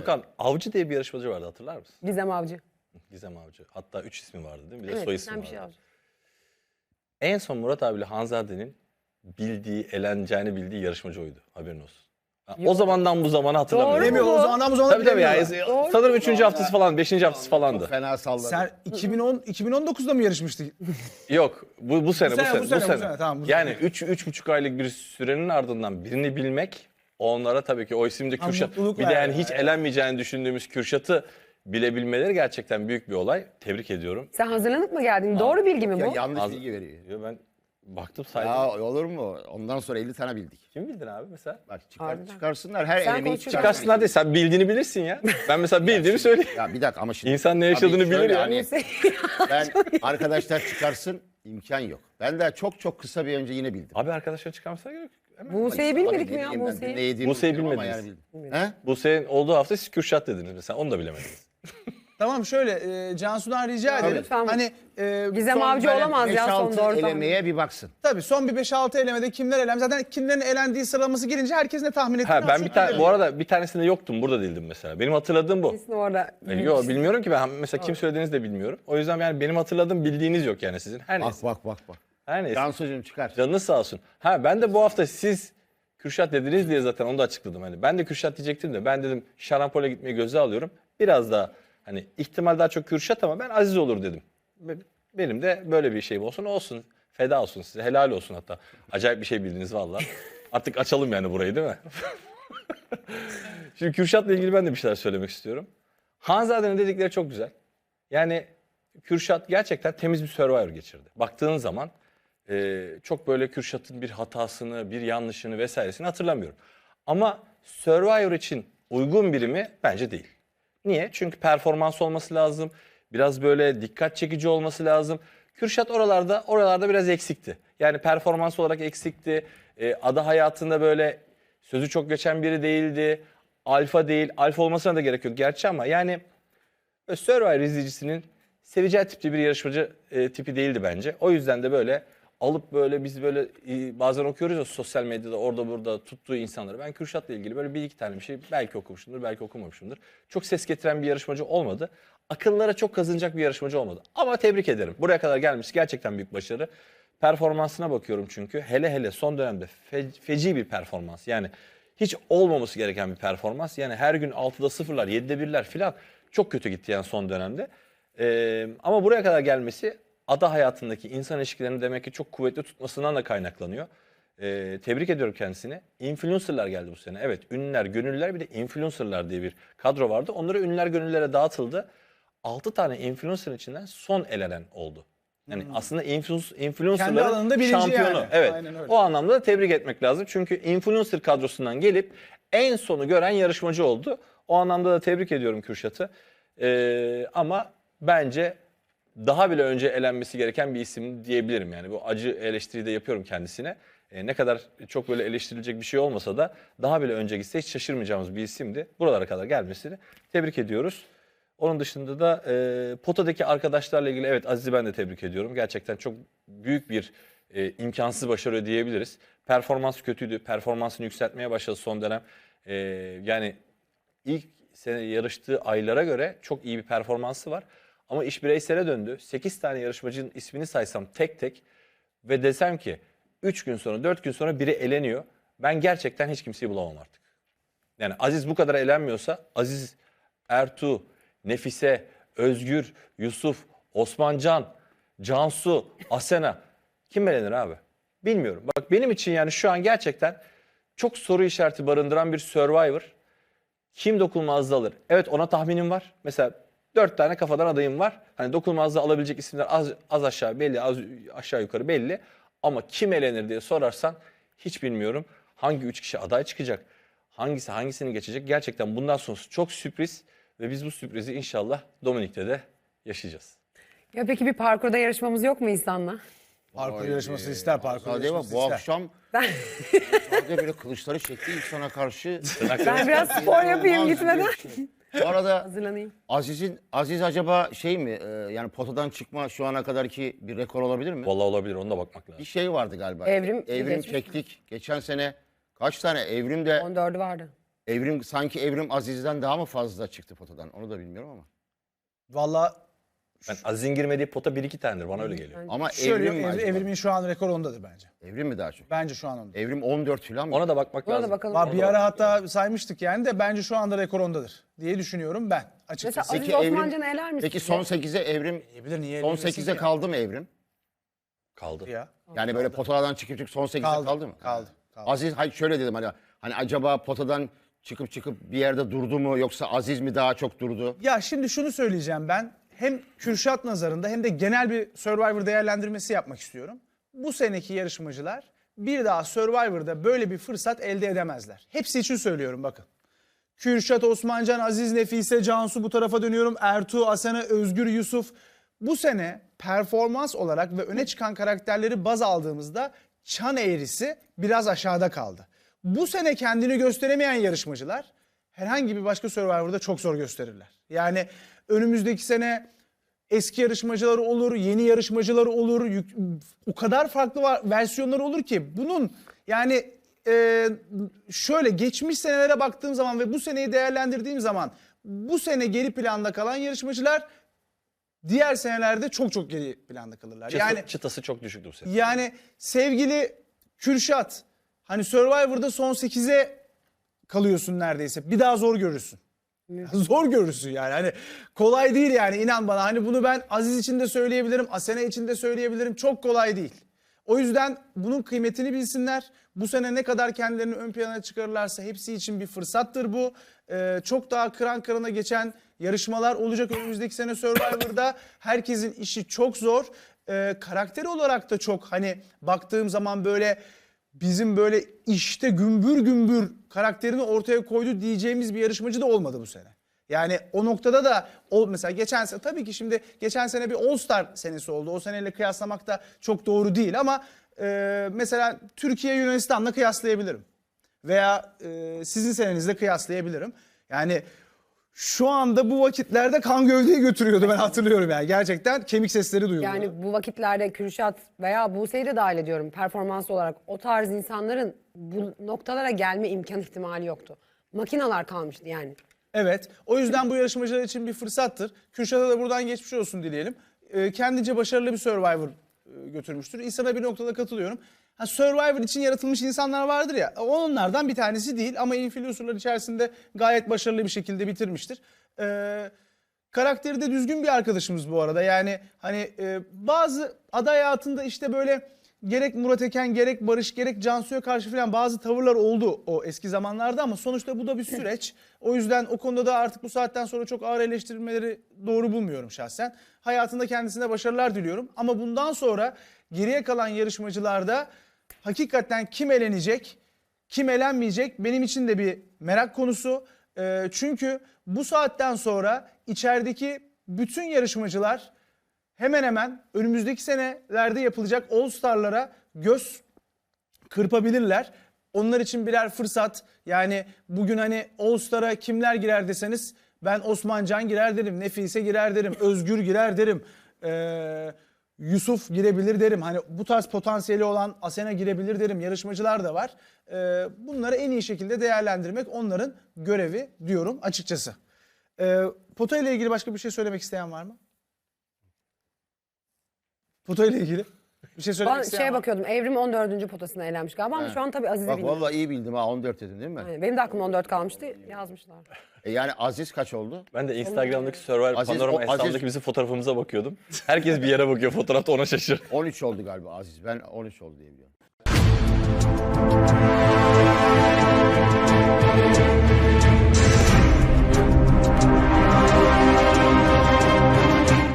Furkan Avcı diye bir yarışmacı vardı hatırlar mısın? Gizem Avcı. Gizem Avcı. Hatta üç ismi vardı değil mi? Bir de Evet, soy ismi bir vardı. şey Avcı. En son Murat abiyle Hanzade'nin bildiği, eğleneceğini bildiği yarışmacı oydu. Haberin olsun. Ha, o zamanı bu zamanı hatırlamıyorum. Doğru Bilemiyor. mu? O zamandan bu zamana Tabii tabii ya. bilemiyorlar. Sanırım 3. haftası falan, 5. haftası falandı. Fena salladı. Sen 2010 2019'da mı yarışmıştık? Yok bu, bu sene bu sene bu sene. sene, tamam, bu yani 3 üç, üç buçuk aylık bir sürenin ardından birini bilmek onlara tabii ki o isimde Ha, Kürşat mutluluk bir de yani ya. hiç elenmeyeceğini düşündüğümüz Kürşat'ı bilebilmeleri gerçekten büyük bir olay. Tebrik ediyorum. Sen hazırlanıp mı geldin? Doğru bilgi mi Ya bu? yanlış Az- bilgi veriyor. Yo, Ben baktım saydım. Ya olur mu? Ondan sonra 50 tane bildik. Kim bildin abi mesela? Bak çıkar, Harbiden. çıkarsınlar her Sen elemeyi konuşuyorsun. çıkarsınlar. Çıkarsın hadi sen bildiğini bilirsin ya. Ben mesela bildiğimi söyleyeyim. Ya bir dakika ama şimdi. İnsan ne Tabii yaşadığını şöyle bilir ya. Hani ben arkadaşlar çıkarsın imkan yok. Ben de çok çok kısa bir önce yine bildim. Abi arkadaşlar çıkarmasına gerek yok. Buse'yi bilmedik mi ya Buse'yi? Buse'yi ama bilmediniz. yani bildim. He? Bu senin olduğu hafta siz Kürşat dediniz mesela. Onu da bilemediniz. tamam şöyle e, Cansu'dan rica ederim. Lütfen. Hani e, Gizem son Avcı böyle olamaz ya son 5-6 doğru tahmin. elemeye bir baksın. Tabii son bir 5-6 elemede kimler elem. Zaten kimlerin elendiği sıralaması gelince herkes ne tahmin ettiğini Ha ben bir tane bilir. bu arada bir tanesinde yoktum. Burada değildim mesela. Benim hatırladığım bu. Kesin orada. E, Yok bilmiyorum ki ben mesela kim söylediğinizi de bilmiyorum. O yüzden yani benim hatırladığım bildiğiniz yok yani sizin. Her Bak neyse. bak bak bak. Her neyse. Cansucuğum çıkar. Canınız sağ olsun. Ha ben de bu hafta siz Kürşat dediniz diye zaten onu da açıkladım. Hani ben de Kürşat diyecektim de ben dedim şarampole gitmeyi göze alıyorum. Biraz daha hani ihtimal daha çok Kürşat ama ben Aziz olur dedim. Benim de böyle bir şeyim olsun olsun. Feda olsun size. Helal olsun hatta. Acayip bir şey bildiniz valla. Artık açalım yani burayı değil mi? Şimdi Kürşat'la ilgili ben de bir şeyler söylemek istiyorum. Hanzade'nin dedikleri çok güzel. Yani Kürşat gerçekten temiz bir Survivor geçirdi. Baktığın zaman e, çok böyle Kürşat'ın bir hatasını, bir yanlışını vesairesini hatırlamıyorum. Ama Survivor için uygun biri mi? Bence değil. Niye? Çünkü performans olması lazım. Biraz böyle dikkat çekici olması lazım. Kürşat oralarda oralarda biraz eksikti. Yani performans olarak eksikti. E, ada hayatında böyle sözü çok geçen biri değildi. Alfa değil. Alfa olmasına da gerek yok gerçi ama yani Böyle Survivor izleyicisinin seveceği tipte bir yarışmacı e, tipi değildi bence. O yüzden de böyle alıp böyle biz böyle e, bazen okuyoruz ya sosyal medyada orada burada tuttuğu insanları. Ben Kürşat'la ilgili böyle bir iki tane bir şey belki okumuşumdur belki okumamışımdır. Çok ses getiren bir yarışmacı olmadı. Akıllara çok kazınacak bir yarışmacı olmadı. Ama tebrik ederim. Buraya kadar gelmiş gerçekten büyük başarı. Performansına bakıyorum çünkü. Hele hele son dönemde fe- feci bir performans. Yani hiç olmaması gereken bir performans. Yani her gün 6'da sıfırlar, 7'de birler falan çok kötü gitti yani son dönemde. Ee, ama buraya kadar gelmesi ada hayatındaki insan ilişkilerini demek ki çok kuvvetli tutmasından da kaynaklanıyor. Ee, tebrik ediyorum kendisini. Influencerlar geldi bu sene. Evet ünlüler, gönüllüler bir de influencerlar diye bir kadro vardı. Onları ünlüler, gönüllülere dağıtıldı. 6 tane influencer içinden son elenen oldu. Yani aslında influencer, influencerların Hmm. alanında birinci şampiyonu. yani. Evet. O anlamda da tebrik etmek lazım. Çünkü influencer kadrosundan gelip en sonu gören yarışmacı oldu. O anlamda da tebrik ediyorum Kürşat'ı. Ee, ama bence daha bile önce elenmesi gereken bir isim diyebilirim. Yani bu acı eleştiriyi de yapıyorum kendisine. Ee, ne kadar çok böyle eleştirilecek bir şey olmasa da daha bile önce gitse hiç şaşırmayacağımız bir isimdi. Buralara kadar gelmesini tebrik ediyoruz. Onun dışında da e, potadaki arkadaşlarla ilgili evet Aziz'i ben de tebrik ediyorum. Gerçekten çok büyük bir e, imkansız başarı diyebiliriz. Performans kötüydü. Performansını yükseltmeye başladı son dönem. E, yani ilk sene yarıştığı aylara göre çok iyi bir performansı var. Ama iş bireysele döndü. 8 tane yarışmacının ismini saysam tek tek ve desem ki 3 gün sonra 4 gün sonra biri eleniyor. Ben gerçekten hiç kimseyi bulamam artık. Yani Aziz bu kadar elenmiyorsa Aziz, Ertuğ, Nefise, Özgür, Yusuf, Osmancan, Cansu, Asena kim elenir abi? Bilmiyorum. Bak benim için yani şu an gerçekten çok soru işareti barındıran bir Survivor. Kim dokunmazlığı alır? Evet ona tahminim var. Mesela dört tane kafadan adayım var. Hani dokunmazlığı alabilecek isimler az, az aşağı belli, az aşağı yukarı belli. Ama kim elenir diye sorarsan hiç bilmiyorum. Hangi üç kişi aday çıkacak? Hangisi hangisini geçecek? Gerçekten bundan sonrası çok sürpriz. Ve biz bu sürprizi inşallah Dominik'te de yaşayacağız. Ya peki bir parkurda yarışmamız yok mu insanla? Parkur Vay yarışması be. ister, parkur Sadece yarışması bu ister. akşam Ben, sadece böyle kılıçları çekti insana karşı. ben biraz spor yapayım gitmeden. Bu arada Hazırlanayım. Aziz'in Aziz acaba şey mi e, yani potadan çıkma şu ana kadarki bir rekor olabilir mi? Vallahi olabilir ona da bakmak Bir lazım. şey vardı galiba. Evrim Evrim geçmiş mi? keklik. Geçen sene kaç tane evrim de 14'ü vardı. Evrim sanki Evrim Aziz'den daha mı fazla çıktı potadan? Onu da bilmiyorum ama. Valla Ben Aziz'in girmediği pota 1-2 tanedir. Bana öyle geliyor. Ama şöyle Evrim mi Ev- acaba? Evrim'in şu an rekor ondadır bence. Evrim mi daha çok? Bence şu an onda. Evrim 14 falan mı? Ona da bakmak Buna lazım. da bakalım. Var bir ara hatta saymıştık yani de bence şu anda rekor ondadır diye düşünüyorum ben açıkçası. Mesela Aziz Osmancan'ı eler misin? Peki son 8'e Evrim Bilir niye son elemesin 8'e ki? kaldı mı Evrim? Kaldı. ya. Yani böyle potadan çıkıp çıkıp son 8'e kaldı, Kaldı, mı? kaldı, kaldı. Aziz hayır şöyle dedim hani hani acaba potadan çıkıp çıkıp bir yerde durdu mu yoksa Aziz mi daha çok durdu? Ya şimdi şunu söyleyeceğim ben. Hem Kürşat nazarında hem de genel bir Survivor değerlendirmesi yapmak istiyorum. Bu seneki yarışmacılar bir daha Survivor'da böyle bir fırsat elde edemezler. Hepsi için söylüyorum bakın. Kürşat, Osmancan, Aziz, Nefise, Cansu bu tarafa dönüyorum. Ertuğ, Asena, Özgür, Yusuf. Bu sene performans olarak ve öne çıkan karakterleri baz aldığımızda çan eğrisi biraz aşağıda kaldı. Bu sene kendini gösteremeyen yarışmacılar herhangi bir başka Survivor'da çok zor gösterirler. Yani önümüzdeki sene eski yarışmacılar olur, yeni yarışmacılar olur. O kadar farklı var, versiyonları olur ki bunun yani e, şöyle geçmiş senelere baktığım zaman ve bu seneyi değerlendirdiğim zaman bu sene geri planda kalan yarışmacılar diğer senelerde çok çok geri planda kalırlar. Çıtı- Yani çıtası çok düşüktü bu sene. yani sevgili Kürşat hani Survivor'da son 8'e kalıyorsun neredeyse. Bir daha zor görürsün. Zor görürsün yani. Hani kolay değil yani inan bana. Hani bunu ben Aziz için de söyleyebilirim, Asena için de söyleyebilirim. Çok kolay değil. O yüzden bunun kıymetini bilsinler. Bu sene ne kadar kendilerini ön plana çıkarırlarsa hepsi için bir fırsattır bu. Ee, çok daha kıran kırana geçen yarışmalar olacak önümüzdeki sene Survivor'da. Herkesin işi çok zor. Ee, karakteri olarak da çok hani baktığım zaman böyle bizim böyle işte gümbür gümbür karakterini ortaya koydu diyeceğimiz bir yarışmacı da olmadı bu sene. Yani o noktada da o mesela geçen sene tabii ki şimdi geçen sene bir All Star senesi oldu. O seneyle kıyaslamak da çok doğru değil ama e, mesela Türkiye Yunanistan'la kıyaslayabilirim. Veya e, sizin senenizle kıyaslayabilirim. Yani şu anda bu vakitlerde kan gövdeyi götürüyordu ben hatırlıyorum yani. Gerçekten kemik sesleri duyuluyor. Yani bu vakitlerde Kürşat veya Buse'yi de dahil ediyorum performans olarak. O tarz insanların bu noktalara gelme imkan ihtimali yoktu. Makinalar kalmıştı yani. Evet. O yüzden bu yarışmacılar için bir fırsattır. Kürşat'a da buradan geçmiş olsun dileyelim. Ee, kendince başarılı bir Survivor e, götürmüştür. İhsan'a bir noktada katılıyorum. Ha, Survivor için yaratılmış insanlar vardır ya. Onlardan bir tanesi değil ama influencerlar içerisinde gayet başarılı bir şekilde bitirmiştir. Ee, karakteri de düzgün bir arkadaşımız bu arada. Yani hani e, bazı aday hayatında işte böyle gerek Murat Eken gerek Barış gerek Cansu'ya karşı falan bazı tavırlar oldu o eski zamanlarda ama sonuçta bu da bir süreç. O yüzden o konuda da artık bu saatten sonra çok ağır eleştirilmeleri doğru bulmuyorum şahsen. Hayatında kendisine başarılar diliyorum ama bundan sonra geriye kalan yarışmacılarda hakikaten kim elenecek, kim elenmeyecek benim için de bir merak konusu. Ee, çünkü bu saatten sonra içerideki bütün yarışmacılar hemen hemen önümüzdeki senelerde yapılacak All Star'lara göz kırpabilirler. Onlar için birer fırsat. Yani bugün hani All Star'a kimler girer deseniz ben Osman Can girer derim, Nefise girer derim, Özgür girer derim. Ee, Yusuf girebilir derim. Hani bu tarz potansiyeli olan Asena girebilir derim. Yarışmacılar da var. Ee, bunları en iyi şekilde değerlendirmek onların görevi diyorum açıkçası. Ee, Pota ile ilgili başka bir şey söylemek isteyen var mı? Pota ile ilgili bir şey söylemek Ben isteyen şeye var mı? bakıyordum Evrim 14. potasına eğlenmiş galiba ama şu an tabii Aziz'i Bak bilmiyorum. vallahi iyi bildim ha 14 dedim değil mi? Aynen, Benim de aklımda 14 kalmıştı yazmışlar. E yani Aziz kaç oldu? Ben de Instagram'daki Survivor Aziz- Panorama o- Aziz- hesabındaki bizim fotoğrafımıza bakıyordum. Herkes bir yere bakıyor fotoğrafta ona şaşır. 13 oldu galiba Aziz. Ben 13 oldu diye biliyorum.